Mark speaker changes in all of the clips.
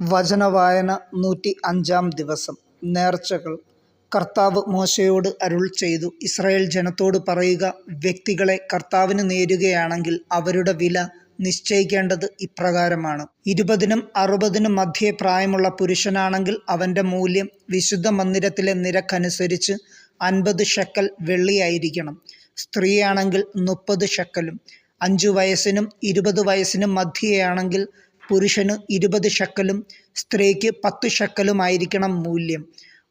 Speaker 1: വചനവായന നൂറ്റി അഞ്ചാം ദിവസം. നേർച്ചകൾ. കർത്താവ് മോശയോട് അരുൾ ചെയ്തു. ഇസ്രായേൽ ജനത്തോട് പറയുക വ്യക്തികളെ കർത്താവിന് നേരുകയാണെങ്കിൽ അവരുടെ വില നിശ്ചയിക്കേണ്ടത് ഇപ്രകാരമാണ്. ഇരുപതിനും അറുപതിനും മധ്യേ പ്രായമുള്ള പുരുഷനാണെങ്കിൽ അവന്റെ മൂല്യം വിശുദ്ധ മന്ദിരത്തിലെ നിരക്കനുസരിച്ച് അൻപത് ഷക്കൽ വെള്ളിയായിരിക്കണം. സ്ത്രീയാണെങ്കിൽ മുപ്പത് ഷക്കലും. അഞ്ചു വയസ്സിനും ഇരുപത് വയസ്സിനും മധ്യേയാണെങ്കിൽ പുരുഷന് ഇരുപത് ഷക്കലും സ്ത്രീക്ക് പത്ത് ഷക്കലുമായിരിക്കണം മൂല്യം.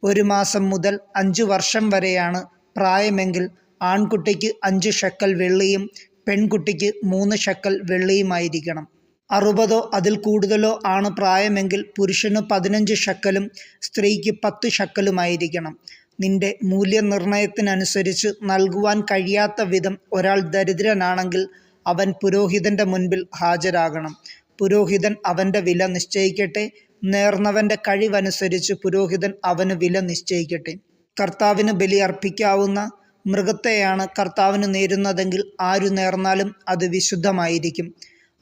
Speaker 1: ഒരു മാസം മുതൽ അഞ്ചു വർഷം വരെയാണ് പ്രായമെങ്കിൽ ആൺകുട്ടിക്ക് അഞ്ച് ഷക്കൽ വെള്ളിയും പെൺകുട്ടിക്ക് മൂന്ന് ഷക്കൽ വെള്ളിയുമായിരിക്കണം. അറുപതോ അതിൽ കൂടുതലോ ആണ് പ്രായമെങ്കിൽ പുരുഷന് പതിനഞ്ച് ഷക്കലും സ്ത്രീക്ക് പത്ത് ഷക്കലുമായിരിക്കണം. നിന്റെ മൂല്യനിർണയത്തിനനുസരിച്ച് നൽകുവാൻ കഴിയാത്ത വിധം ഒരാൾ ദരിദ്രനാണെങ്കിൽ അവൻ പുരോഹിതന്റെ മുൻപിൽ ഹാജരാകണം. പുരോഹിതൻ അവന്റെ വില നിശ്ചയിക്കട്ടെ. നേർന്നവന്റെ കഴിവനുസരിച്ച് പുരോഹിതൻ അവന് വില നിശ്ചയിക്കട്ടെ. കർത്താവിന് ബലി അർപ്പിക്കാവുന്ന മൃഗത്തെയാണ് കർത്താവിന് നേരുന്നതെങ്കിൽ ആരു നേർന്നാലും അത് വിശുദ്ധമായിരിക്കും.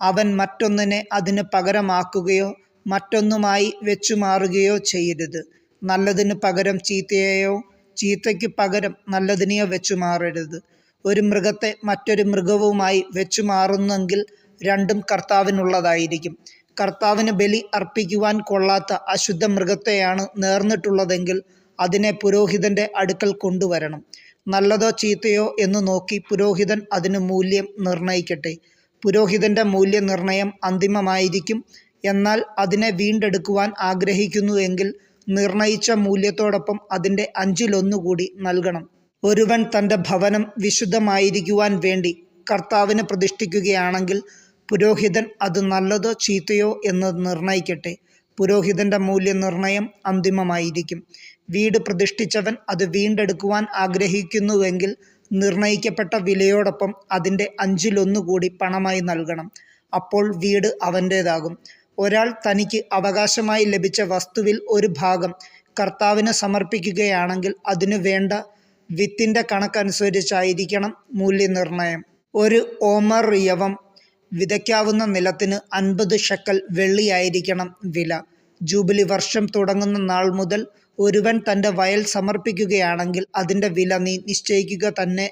Speaker 1: അവൻ മറ്റൊന്നിനെ അതിന് പകരമാക്കുകയോ മറ്റൊന്നുമായി വെച്ചു വെച്ചുമാറുകയോ ചെയ്യരുത്. നല്ലതിന് പകരം ചീത്തയെയോ ചീത്തയ്ക്ക് പകരം നല്ലതിനെയോ വെച്ചു മാറരുത് ഒരു മൃഗത്തെ മറ്റൊരു മൃഗവുമായി വെച്ചുമാറുന്നെങ്കിൽ രണ്ടും കർത്താവിനുള്ളതായിരിക്കും. കർത്താവിന് ബലി അർപ്പിക്കുവാൻ കൊള്ളാത്ത അശുദ്ധ മൃഗത്തെയാണ് നേർന്നിട്ടുള്ളതെങ്കിൽ അതിനെ പുരോഹിതന്റെ അടുക്കൽ കൊണ്ടുവരണം. നല്ലതോ ചീത്തയോ എന്ന് നോക്കി പുരോഹിതൻ അതിന് മൂല്യം നിർണയിക്കട്ടെ. പുരോഹിതന്റെ മൂല്യനിർണയം അന്തിമമായിരിക്കും. എന്നാൽ അതിനെ വീണ്ടെടുക്കുവാൻ ആഗ്രഹിക്കുന്നുവെങ്കിൽ നിർണയിച്ച മൂല്യത്തോടൊപ്പം അതിന്റെ അഞ്ചിലൊന്നുകൂടി നൽകണം. ഒരുവൻ തന്റെ ഭവനം വിശുദ്ധമായിരിക്കുവാൻ വേണ്ടി കർത്താവിന് പ്രതിഷ്ഠിക്കുകയാണെങ്കിൽ പുരോഹിതൻ അത് നല്ലതോ ചീത്തയോ എന്ന് നിർണയിക്കട്ടെ. പുരോഹിതന്റെ മൂല്യനിർണയം അന്തിമമായിരിക്കും. വീട് പ്രതിഷ്ഠിച്ചവൻ അത് വീണ്ടെടുക്കുവാൻ ആഗ്രഹിക്കുന്നുവെങ്കിൽ നിർണയിക്കപ്പെട്ട വിലയോടൊപ്പം അതിന്റെ അഞ്ചിലൊന്നു കൂടി പണമായി നൽകണം. അപ്പോൾ വീട് അവന്റേതാകും ഒരാൾ തനിക്ക് അവകാശമായി ലഭിച്ച വസ്തുവിൽ ഒരു ഭാഗം കർത്താവിന് സമർപ്പിക്കുകയാണെങ്കിൽ അതിനു വേണ്ട വിത്തിന്റെ കണക്കനുസരിച്ചായിരിക്കണം മൂല്യനിർണയം. ഒരു ഓമർ യവം വിതയ്ക്കാവുന്ന നിലത്തിന് അൻപത് ഷക്കൽ വെള്ളിയായിരിക്കണം വില. ജൂബിലി വർഷം തുടങ്ങുന്ന നാൾ മുതൽ ഒരുവൻ തന്റെ വയൽ സമർപ്പിക്കുകയാണെങ്കിൽ അതിന്റെ വില നീ നിശ്ചയിക്കുക തന്നെ.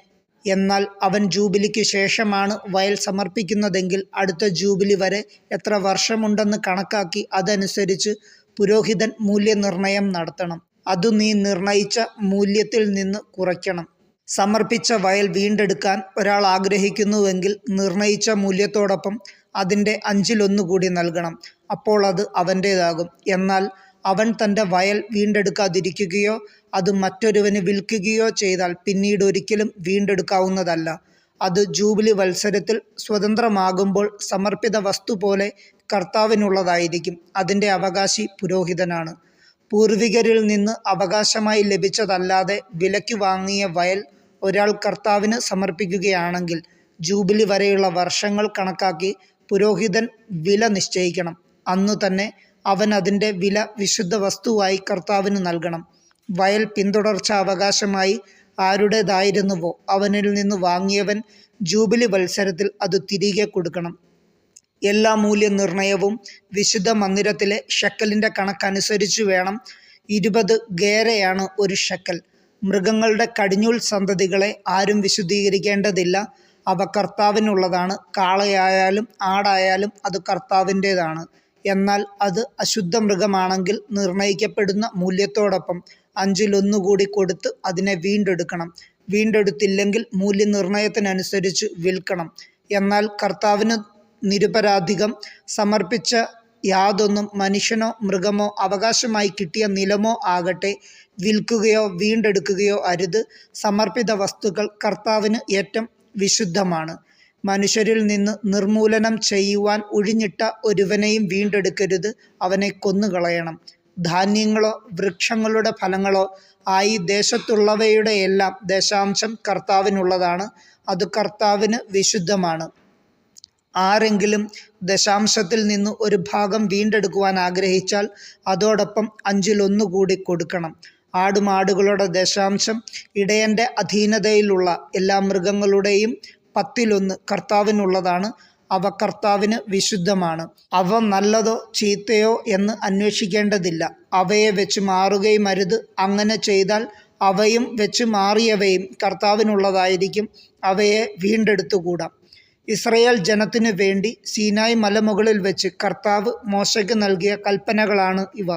Speaker 1: എന്നാൽ അവൻ ജൂബിലിക്ക് ശേഷമാണ് വയൽ സമർപ്പിക്കുന്നതെങ്കിൽ അടുത്ത ജൂബിലി വരെ എത്ര വർഷമുണ്ടെന്ന് കണക്കാക്കി അതനുസരിച്ച് പുരോഹിതൻ മൂല്യനിർണയം നടത്തണം. അതു നീ നിർണയിച്ച മൂല്യത്തിൽ നിന്ന് കുറയ്ക്കണം. സമർപ്പിച്ച വയൽ വീണ്ടെടുക്കാൻ ഒരാൾ ആഗ്രഹിക്കുന്നുവെങ്കിൽ നിർണയിച്ച മൂല്യത്തോടൊപ്പം അതിന്റെ അഞ്ചിലൊന്നു കൂടി നൽകണം. അപ്പോൾ അത് അവന്റേതാകും. എന്നാൽ അവൻ തന്റെ വയൽ വീണ്ടെടുക്കാതിരിക്കുകയോ അത് മറ്റൊരുവന് വിൽക്കുകയോ ചെയ്താൽ പിന്നീട് ഒരിക്കലും വീണ്ടെടുക്കാവുന്നതല്ല. അത് ജൂബിലി വത്സരത്തിൽ സ്വതന്ത്രമാകുമ്പോൾ സമർപ്പിത വസ്തു പോലെ കർത്താവിനുള്ളതായിരിക്കും. അതിന്റെ അവകാശി പുരോഹിതനാണ്. പൂർവികരിൽ നിന്ന് അവകാശമായി ലഭിച്ചതല്ലാതെ വിലയ്ക്ക് വാങ്ങിയ വയൽ ഒരാൾ കർത്താവിന് സമർപ്പിക്കുകയാണെങ്കിൽ ജൂബിലി വരെയുള്ള വർഷങ്ങൾ കണക്കാക്കി പുരോഹിതൻ വില നിശ്ചയിക്കണം. അന്നു തന്നെ അവൻ അതിന്റെ വില വിശുദ്ധ വസ്തുവായി കർത്താവിന് നൽകണം. വയൽ പിന്തുടർച്ച അവകാശമായി ആരുടേതായിരുന്നുവോ? അവനിൽ നിന്ന് വാങ്ങിയവൻ ജൂബിലി വത്സരത്തിൽ അത് തിരികെ കൊടുക്കണം. എല്ലാ മൂല്യനിർണയവും വിശുദ്ധ മന്ദിരത്തിലെ ഷക്കലിന്റെ കണക്കനുസരിച്ച് വേണം. ഇരുപത് ഗേരയാണ് ഒരു ഷക്കൽ. മൃഗങ്ങളുടെ കടിഞ്ഞൂൽ സന്തതികളെ ആരും വിശുദ്ധീകരിക്കേണ്ടതില്ല. അവ കർത്താവിനുള്ളതാണ്. കാളയായാലും ആടായാലും അത് കർത്താവിന്റേതാണ്. എന്നാൽ അത് അശുദ്ധ മൃഗമാണെങ്കിൽ നിർണയിക്കപ്പെടുന്ന മൂല്യത്തോടൊപ്പം അഞ്ചിലൊന്നുകൂടി കൊടുത്ത് അതിനെ വീണ്ടെടുക്കണം. വീണ്ടെടുത്തില്ലെങ്കിൽ മൂല്യനിർണയത്തിനനുസരിച്ച് വിൽക്കണം. എന്നാൽ കർത്താവിന് നിരുപരാധികം സമർപ്പിച്ച യാതൊന്നും മനുഷ്യനോ മൃഗമോ അവകാശമായി കിട്ടിയ നിലമോ ആകട്ടെ വിൽക്കുകയോ വീണ്ടെടുക്കുകയോ അരുത്. സമർപ്പിത വസ്തുക്കൾ കർത്താവിന് ഏറ്റവും വിശുദ്ധമാണ്. മനുഷ്യരിൽ നിന്ന് നിർമൂലനം ചെയ്യുവാൻ ഒഴിഞ്ഞിട്ട ഒരുവനെയും വീണ്ടെടുക്കരുത്. അവനെ കൊന്നുകളയണം. ധാന്യങ്ങളോ വൃക്ഷങ്ങളുടെ ഫലങ്ങളോ ആയി ദേശത്തുള്ളവയുടെ എല്ലാം ദശാംശം കർത്താവിനുള്ളതാണ്. അത് കർത്താവിന് വിശുദ്ധമാണ്. ആരെങ്കിലും ദശാംശത്തിൽ നിന്ന് ഒരു ഭാഗം വീണ്ടെടുക്കുവാൻ ആഗ്രഹിച്ചാൽ അതോടൊപ്പം അഞ്ചിലൊന്നു കൂടി കൊടുക്കണം. ആടുമാടുകളുടെ ദശാംശം ഇടയന്റെ അധീനതയിലുള്ള എല്ലാ മൃഗങ്ങളുടെയും പത്തിലൊന്ന് കർത്താവിനുള്ളതാണ്. അവ കർത്താവിന് വിശുദ്ധമാണ്. അവ നല്ലതോ ചീത്തയോ എന്ന് അന്വേഷിക്കേണ്ടതില്ല. അവയെ വെച്ച് മാറുകയും അരുത്. അങ്ങനെ ചെയ്താൽ അവയും വെച്ച് മാറിയവയും കർത്താവിനുള്ളതായിരിക്കും. അവയെ വീണ്ടെടുത്തുകൂടാ. ഇസ്രയേൽ ജനത്തിനു വേണ്ടി സീനായ് മലമുകളിൽ വെച്ച് കർത്താവ് മോശയ്ക്ക് നൽകിയ കൽപ്പനകളാണ് ഇവ.